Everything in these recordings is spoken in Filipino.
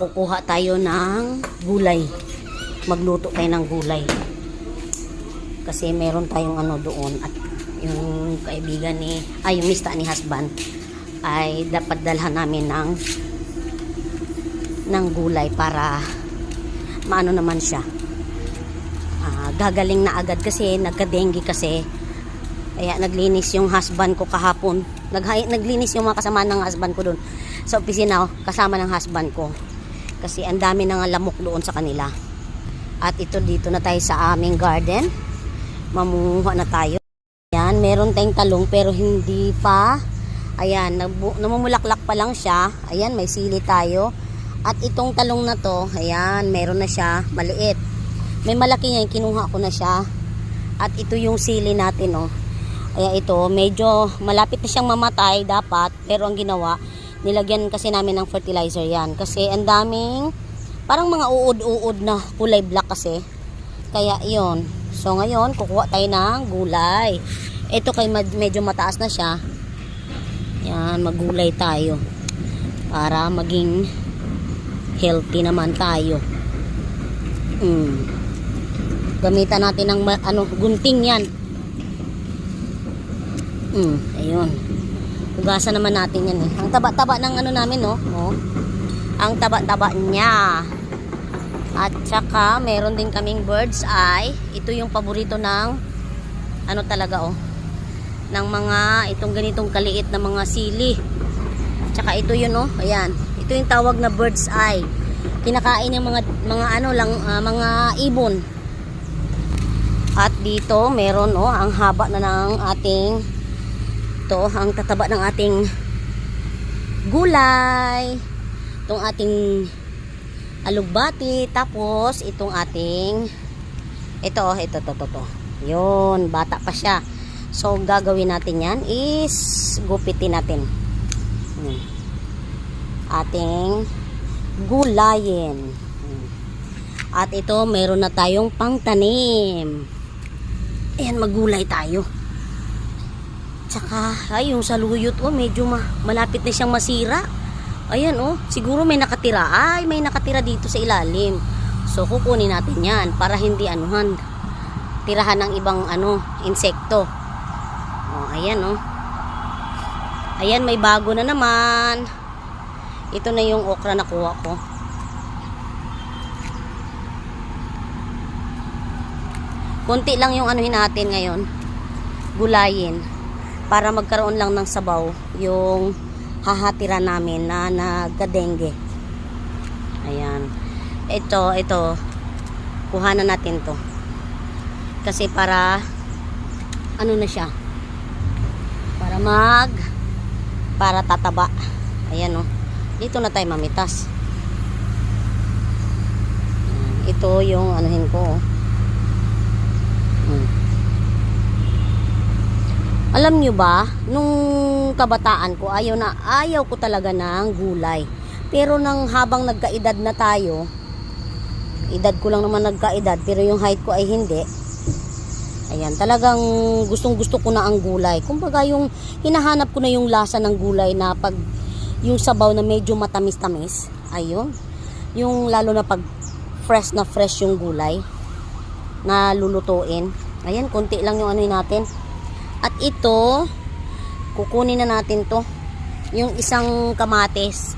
kukuha tayo ng gulay. Magluto tayo ng gulay. Kasi meron tayong ano doon at yung kaibigan ni, ay yung mista ni husband ay dapat dalhan namin ng ng gulay para maano naman siya. Ah, gagaling na agad kasi nagka-dengue kasi kaya naglinis yung husband ko kahapon. Nag naglinis yung mga kasama ng husband ko doon sa opisina kasama ng husband ko. Kasi ang dami ng lamok doon sa kanila. At ito dito na tayo sa aming garden. Mamunguha na tayo. Ayan, meron tayong talong pero hindi pa. Ayan, namumulaklak pa lang siya. Ayan, may sili tayo. At itong talong na to, ayan, meron na siya, maliit. May malaki niya, kinuha ko na siya. At ito yung sili natin, oh. Kaya ito, medyo malapit na siyang mamatay dapat, pero ang ginawa, nilagyan kasi namin ng fertilizer yan. Kasi ang daming, parang mga uod-uod na kulay black kasi. Kaya yon So ngayon, kukuha tayo ng gulay. Ito kay med- medyo mataas na siya. Yan, magulay tayo. Para maging healthy naman tayo. Mm. Gamitan natin ng ano, gunting yan. Mm, ayun. Hugasan naman natin yan eh. Ang taba-taba ng ano namin, no? Oh. Ang taba-taba niya. At saka, meron din kaming bird's eye. Ito yung paborito ng ano talaga, oh. Ng mga, itong ganitong kaliit na mga sili. Tsaka ito yun, oh. Ayan. Ito yung tawag na bird's eye. Kinakain yung mga, mga ano lang, ah, mga ibon. At dito, meron, oh, ang haba na ng ating ito ang tataba ng ating gulay. Itong ating alugbati. Tapos itong ating ito ito to to to. Yun bata pa siya. So gagawin natin yan is gupitin natin. Hmm. ating gulayin. Hmm. at ito meron na tayong pangtanim. Ayan magulay tayo Tsaka, ay, yung saluyot, oh, medyo ma malapit na siyang masira. Ayan, oh, siguro may nakatira. Ay, may nakatira dito sa ilalim. So, kukunin natin yan para hindi anuhan. Tirahan ng ibang, ano, insekto. Oh, ayan, oh. Ayan, may bago na naman. Ito na yung okra na kuha ko. Kunti lang yung anuhin natin ngayon. Gulayin para magkaroon lang ng sabaw yung hahatira namin na nagka-dengue. Ayan. Ito, ito. Kuha na natin to. Kasi para ano na siya? Para mag para tataba. Ayan oh. Dito na tayo mamitas. Ito yung anuhin ko oh. Hmm. Alam nyo ba, nung kabataan ko, ayaw na, ayaw ko talaga ng gulay. Pero nang habang nagkaedad na tayo, edad ko lang naman nagkaedad, pero yung height ko ay hindi. Ayan, talagang gustong gusto ko na ang gulay. Kumbaga yung hinahanap ko na yung lasa ng gulay na pag yung sabaw na medyo matamis-tamis. Ayun. Yung lalo na pag fresh na fresh yung gulay na lulutuin. Ayan, konti lang yung ano natin. At ito, kukunin na natin to. Yung isang kamatis.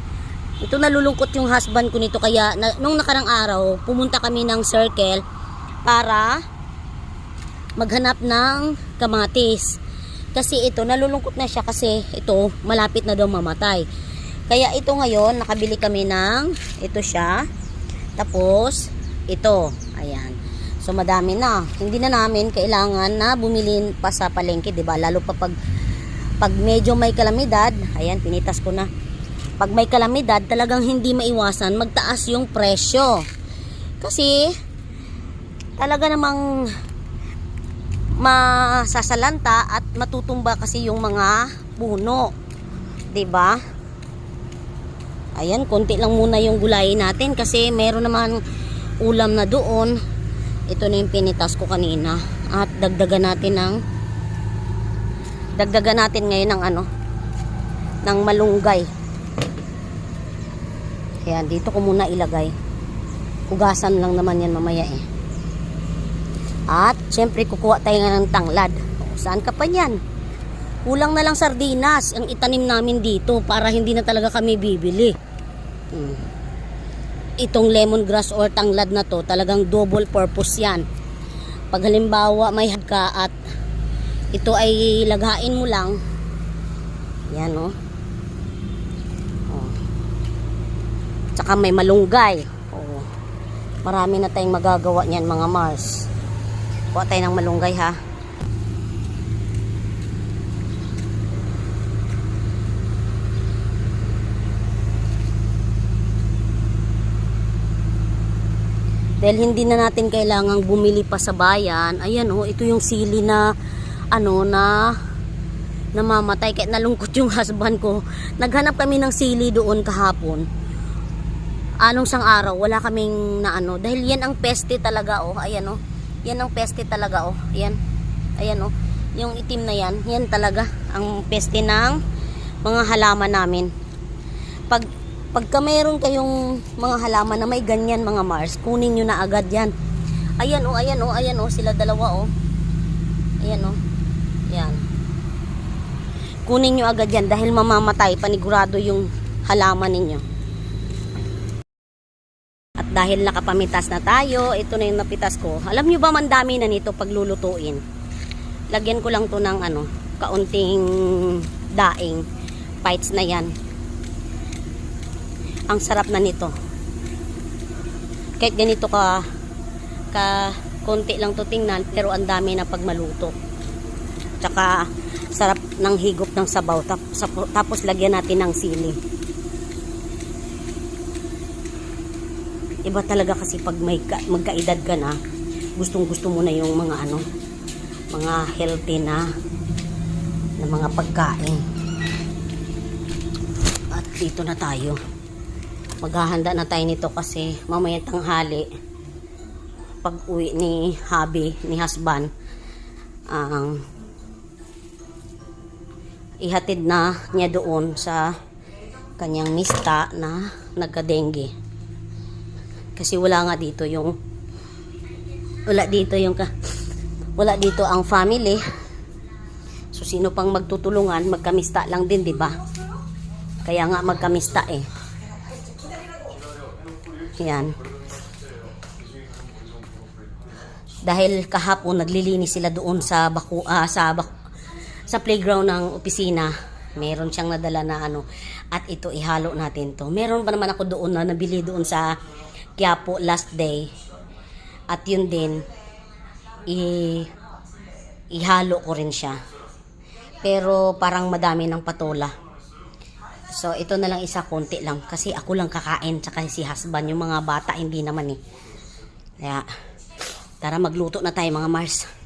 Ito nalulungkot yung husband ko nito kaya na, nung nakarang araw, pumunta kami ng circle para maghanap ng kamatis. Kasi ito, nalulungkot na siya kasi ito, malapit na daw mamatay. Kaya ito ngayon, nakabili kami ng, ito siya. Tapos, ito. Ayan. So madami na. Hindi na namin kailangan na bumili pa sa palengke, 'di ba? Lalo pa pag pag medyo may kalamidad, ayan pinitas ko na. Pag may kalamidad, talagang hindi maiwasan magtaas yung presyo. Kasi talaga namang masasalanta at matutumba kasi yung mga puno. 'Di ba? Ayan, konti lang muna yung gulayin natin kasi meron naman ulam na doon ito na yung pinitas ko kanina at dagdagan natin ng dagdagan natin ngayon ng ano ng malunggay Kaya dito ko muna ilagay. Hugasan lang naman yan mamaya eh. At, syempre, kukuha tayo nga ng tanglad. O, saan ka pa yan? Kulang na lang sardinas ang itanim namin dito para hindi na talaga kami bibili. Hmm. Itong lemongrass or tanglad na to, talagang double purpose yan. Pag halimbawa may ka at ito ay laghain mo lang, yan oh. oh. Tsaka may malunggay. Oh. Marami na tayong magagawa niyan mga Mars. Kuha tayo ng malunggay ha. Dahil hindi na natin kailangang bumili pa sa bayan. Ayan oh, ito yung sili na ano na namamatay. Kaya nalungkot yung husband ko. Naghanap kami ng sili doon kahapon. Anong sang araw, wala kaming na ano. Dahil yan ang peste talaga oh. Ayan oh. Yan ang peste talaga oh. Ayan. Ayan oh. Yung itim na yan, yan talaga ang peste ng mga halaman namin. Pag pagka mayroon kayong mga halaman na may ganyan mga Mars, kunin nyo na agad yan. Ayan oh, ayan oh, ayan oh, sila dalawa oh. Ayan oh. Yan. Kunin nyo agad yan dahil mamamatay, panigurado yung halaman ninyo. At dahil nakapamitas na tayo, ito na yung napitas ko. Alam nyo ba mandami na nito paglulutuin? Lagyan ko lang to ng ano, kaunting daing. Bites na yan. Ang sarap na nito. Kahit ganito ka ka konti lang to tingnan pero ang dami na pag maluto. Tsaka sarap ng higop ng sabaw tapos lagyan natin ng sili. Iba talaga kasi pag may ka, magkaedad ka na, gustong gusto mo na yung mga ano, mga healthy na na mga pagkain. At dito na tayo. Maghahanda na tayo nito kasi mamaya tanghali pag uwi ni Habi, ni husband, ang ihatid na niya doon sa kanyang mista na nagka-dengue. Kasi wala nga dito yung wala dito yung wala dito ang family. So sino pang magtutulungan, magkamista lang din, 'di ba? Kaya nga magkamista eh. Yan. Dahil kahapon naglilinis sila doon sa baku ah, sa bak- sa playground ng opisina. Meron siyang nadala na ano at ito ihalo natin to. Meron pa naman ako doon na nabili doon sa Quiapo last day. At yun din i ihalo ko rin siya. Pero parang madami ng patola. So, ito na lang isa, konti lang. Kasi ako lang kakain, tsaka si husband. Yung mga bata, hindi naman eh. Kaya, tara magluto na tayo mga Mars.